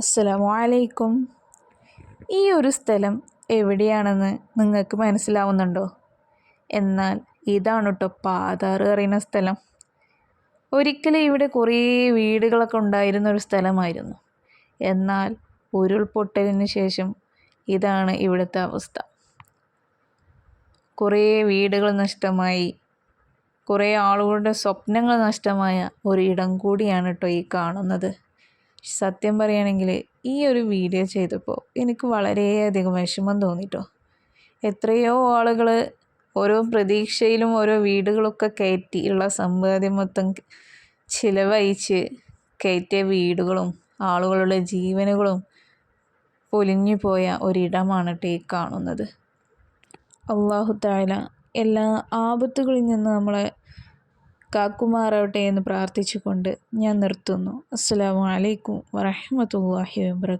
അസ്സലാമു അലൈക്കും. ഈ ഒരു സ്ഥലം എവിടെയാണെന്ന് നിങ്ങൾക്ക് മനസ്സിലാവുന്നുണ്ടോ? എന്നാൽ ഇതാണ് കേട്ടോ പാതാറ് പറയുന്ന സ്ഥലം. ഒരിക്കലും ഇവിടെ കുറേ വീടുകളൊക്കെ ഉണ്ടായിരുന്ന ഒരു സ്ഥലമായിരുന്നു. എന്നാൽ ഉരുൾപൊട്ടലിന് ശേഷം ഇതാണ് ഇവിടുത്തെ അവസ്ഥ. കുറേ വീടുകൾ നഷ്ടമായി. കുറേ ആളുകളുടെ സ്വപ്നങ്ങൾ നഷ്ടമായ ഒരു ഇടം കൂടിയാണ് കേട്ടോ ഈ കാണുന്നത്. സത്യം പറയുകയാണെങ്കിൽ ഈ ഒരു വീഡിയോ ചെയ്തപ്പോൾ എനിക്ക് വളരെയധികം വിഷമം തോന്നിട്ടോ. എത്രയോ ആളുകൾ ഓരോ പ്രതീക്ഷയിലും ഓരോ വീടുകളൊക്കെ കയറ്റി ഉള്ള സമ്പാദ്യം മൊത്തം ചിലവഴിച്ച് കയറ്റിയ വീടുകളും ആളുകളുടെ ജീവനുകളും പൊലിഞ്ഞു പോയ ഒരിടമാണ് ഈ കാണുന്നത്. അള്ളാഹു താല എല്ലാ ആപത്തുകളിൽ നിന്ന് നമ്മളെ കാക്കുമാറാവട്ടെ എന്ന് പ്രാർത്ഥിച്ചുകൊണ്ട് ഞാൻ നിർത്തുന്നു. അസ്സാം വലൈക്കും വറഹ്മത്തുള്ളാഹി വാബർക്കാത്തു